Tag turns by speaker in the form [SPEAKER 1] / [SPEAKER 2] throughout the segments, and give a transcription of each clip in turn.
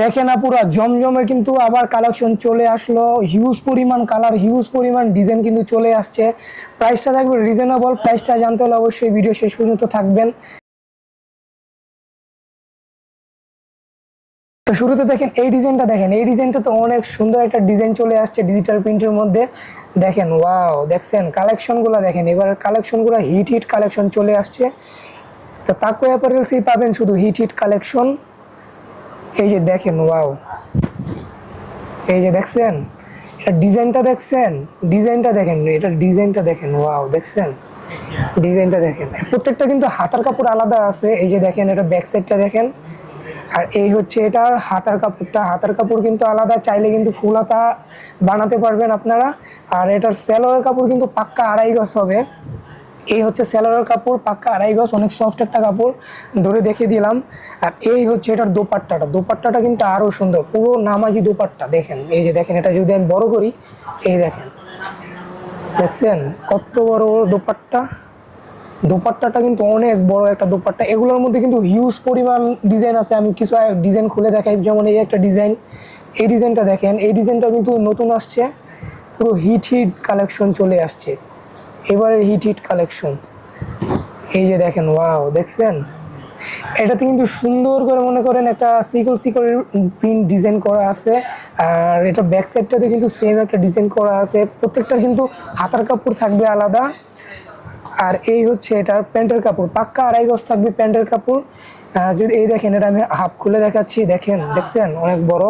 [SPEAKER 1] দেখে না পুরা জমজমে কিন্তু আবার কালেকশন চলে আসলো। হিউজ পরিমাণ কালার হিউজ পরিমাণ ডিজাইন কিন্তু চলে আসছে। প্রাইসটা থাকবে রিজনেবল প্রাইসটা জানতে হলে অবশ্যই ভিডিও শেষ পর্যন্ত থাকবেন। তো শুরুতে দেখেন, এই ডিজাইনটা দেখেন, এই ডিজাইনটা তো অনেক সুন্দর একটা ডিজাইন চলে আসছে ডিজিটাল প্রিন্টের মধ্যে। দেখেন ওয়াও দেখছেন? কালেকশনগুলো দেখেন, এবার কালেকশনগুলো হিট হিট কালেকশন চলে আসছে। তো তাকো অ্যাপারেলসই পাবেন শুধু হিট হিট কালেকশন এই যে দেখেন ওয়াও এই যে দেখছেন? এটা ডিজাইনটা দেখছেন? ডিজাইনটা দেখেন, এটা ডিজাইনটা দেখেন ওয়াও দেখছেন? ডিজাইনটা দেখেন। প্রত্যেকটা কিন্তু হাতার কাপড় আলাদা আছে। এই যে দেখেন, এটা ব্যাক সাইডটা দেখেন। আর এই হচ্ছে এটার হাতার কাপড়টা। হাতার কাপড় কিন্তু আলাদা, চাইলে কিন্তু ফুল হাতা বানাতে পারবেন আপনারা। আর এটার সেলোয়ার কাপড় কিন্তু পাক্কা আড়াই গজ হবে। এই হচ্ছে সেলোয়ার কাপড়, পাক্কা আড়াই গজ, অনেক সফট একটা কাপড়। ধরে দেখিয়ে দিলাম। আর এই হচ্ছে এটার দোপাট্টাটা। দোপাট্টাটা কিন্তু আরও সুন্দর। পুরো নামাজি দোপাট্টা, দেখেন। এই যে দেখেন, এটা যদি আমি বড় করি, এই দেখেন। দেখছেন? কত বড় দোপাট্টা। দোপাট্টাটা কিন্তু অনেক বড় একটা দোপাট্টা। এগুলোর মধ্যে কিন্তু হিউজ পরিমাণ ডিজাইন আছে। আমি কিছু ডিজাইন খুলে দেখাই। যেমন এই একটা ডিজাইন এই ডিজাইনটা দেখেন। এই ডিজাইনটা কিন্তু নতুন আসছে। পুরো হিট হিট কালেকশন চলে আসছে। এবারের হিট হিট কালেকশন এই যে দেখেন ওয়াও দেখছেন? এটাতে কিন্তু সুন্দর করে মনে করেন একটা সিকল সিকল প্রিন্ট ডিজাইন করা আছে, আর এটা ব্যাক সাইডটাতে কিন্তু সেম একটা ডিজাইন করা আছে। প্রত্যেকটা কিন্তু হাতার কাপড় থাকবে আলাদা। আর এই হচ্ছে এটার প্যান্টের কাপড়, পাক্কা আড়াই গজ থাকবে প্যান্টের কাপড়। যদি এই দেখেন, এটা আমি হাফ খুলে দেখাচ্ছি, দেখেন, দেখছেন? অনেক বড়।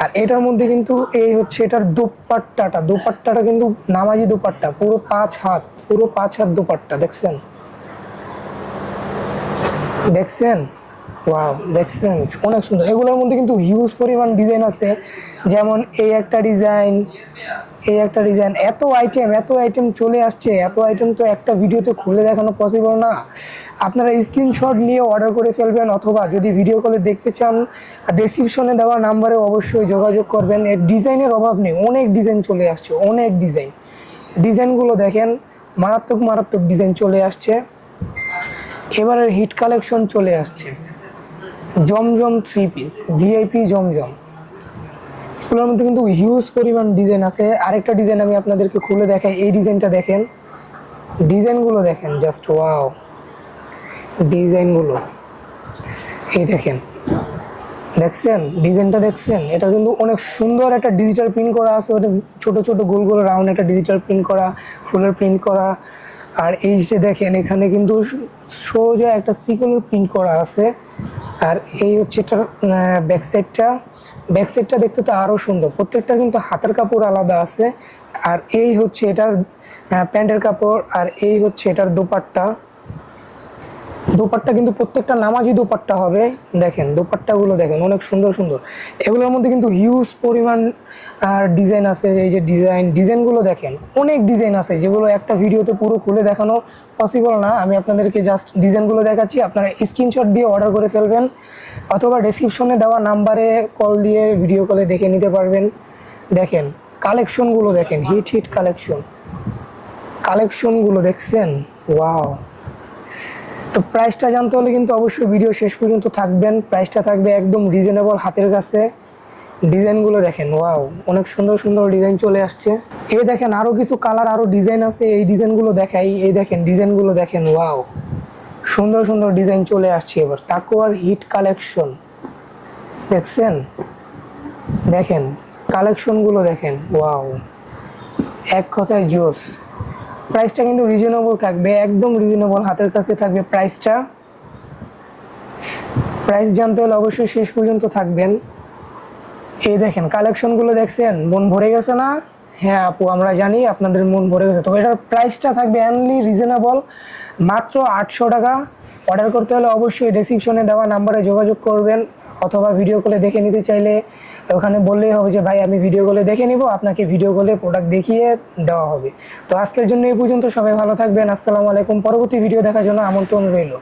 [SPEAKER 1] আর এটার মধ্যে কিন্তু এই হচ্ছে এটার দোপাট্টাটা দোপাট্টাটা কিন্তু নামাজি দোপাট্টা, পুরো পাঁচ হাত, পুরো পাঁচ হাত দোপাট্টা, দেখছেন? দেখছেন? ওয়াও দেখছেন অনেক সুন্দর। এগুলোর মধ্যে কিন্তু হিউজ পরিমাণ ডিজাইন আছে। যেমন এই একটা ডিজাইন এই একটা ডিজাইন এত আইটেম এত আইটেম চলে আসছে। এত আইটেম তো একটা ভিডিওতে খুলে দেখানো পসিবল না। আপনারা স্ক্রিনশট নিয়ে অর্ডার করে ফেলবেন অথবা যদি ভিডিও কলে দেখতে চান ডেসক্রিপশনে দেওয়া নাম্বারে অবশ্যই যোগাযোগ করবেন। এর ডিজাইনের অভাব নেই। অনেক ডিজাইন চলে আসছে। অনেক ডিজাইন ডিজাইনগুলো দেখেন, মারাত্মক মারাত্মক ডিজাইন চলে আসছে। এবারের হিট কালেকশন চলে আসছে। জমজম থ্রি পিস ভিআইপি জমজম। এগুলোর মধ্যে কিন্তু হিউজ পরিমাণ ডিজাইন আছে। আরেকটা ডিজাইন আমি আপনাদেরকে খুলে দেখাই, এই ডিজাইনটা দেখেন। ডিজাইনগুলো দেখেন জাস্ট ওয়াও ডিজাইনগুলো এই দেখেন। দেখছেন? ডিজাইনটা দেখছেন? এটা কিন্তু অনেক সুন্দর একটা ডিজিটাল প্রিন্ট করা আছে। ওটা ছোট ছোট গোল গোল রাউন্ড একটা ডিজিটাল প্রিন্ট করা ফুলের প্রিন্ট করা। আর এই যে দেখেন, এখানে কিন্তু সোজা একটা সিকলের প্রিন্ট করা আছে। আর এই হচ্ছে এটার ব্যাকসাইডটা ব্যাকসাইডটা ব্যাক সাইডটা দেখতে তো আরও সুন্দর। প্রত্যেকটা কিন্তু হাতের কাপড় আলাদা আছে। আর এই হচ্ছে এটার প্যান্টের কাপড়। আর এই হচ্ছে এটার দোপাট্টা। দোপাট্টা কিন্তু প্রত্যেকটা নামাজি দোপাট্টা হবে। দেখেন, দোপাট্টাগুলো দেখেন, অনেক সুন্দর সুন্দর। এগুলোর মধ্যে কিন্তু হিউজ পরিমাণ আর ডিজাইন আছে। এই যে ডিজাইন ডিজাইনগুলো দেখেন, অনেক ডিজাইন আছে, যেগুলো একটা ভিডিওতে পুরো খুলে দেখানো পসিবল না। আমি আপনাদেরকে জাস্ট ডিজাইনগুলো দেখাচ্ছি। আপনারা স্ক্রিনশট দিয়ে অর্ডার করে ফেলবেন, অথবা ডেসক্রিপশনে দেওয়া নাম্বারে কল দিয়ে ভিডিও কলে দেখে নিতে পারবেন। দেখেন কালেকশনগুলো দেখেন হিট হিট কালেকশন কালেকশনগুলো দেখছেন? ওয়াও তো প্রাইসটা জানতে হলে কিন্তু অবশ্যই ভিডিও শেষ পর্যন্ত থাকবেন। প্রাইসটা থাকবে একদম রিজনেবল হাতের কাছে। ডিজাইনগুলো দেখেন ওয়াও অনেক সুন্দর সুন্দর ডিজাইন চলে আসছে। এই দেখেন আরও কিছু কালার আরও ডিজাইন আছে, এই ডিজাইনগুলো দেখাই। এই দেখেন ডিজাইনগুলো দেখেন ওয়াও সুন্দর সুন্দর ডিজাইন চলে আসছে এবার। তাকুয়ার হিট কালেকশন দেখছেন? দেখেন কালেকশনগুলো দেখেন ওয়াও এক কথায় জোস। প্রাইসটা কিন্তু রিজনেবল থাকবে, একদম রিজনেবল হাতের কাছে থাকবে প্রাইসটা। প্রাইস জানতে হলে অবশ্যই শেষ পর্যন্ত থাকবেন। এই দেখেন কালেকশনগুলো দেখছেন? মন ভরে গেছে না? হ্যাঁ আপু, আমরা জানি আপনাদের মন ভরে গেছে। তবে এটার প্রাইসটা থাকবে অনলি রিজনেবল মাত্র আটশো টাকা। অর্ডার করতে হলে অবশ্যই ডেসক্রিপশনে দেওয়া নাম্বারে যোগাযোগ করবেন। অথবা ভিডিও কলে দেখে নিতে চাইলে ওখানে বললেই হবে যে, ভাই, আমি ভিডিও কলে দেখে নিব, আপনাকে ভিডিও কলে প্রোডাক্ট দেখিয়ে দেওয়া হবে। তো আজকের জন্য এই পর্যন্ত সবাই ভালো থাকবেন। আসসালামু আলাইকুম। পরবর্তী ভিডিও দেখার জন্য আমন্ত্রণ রইল।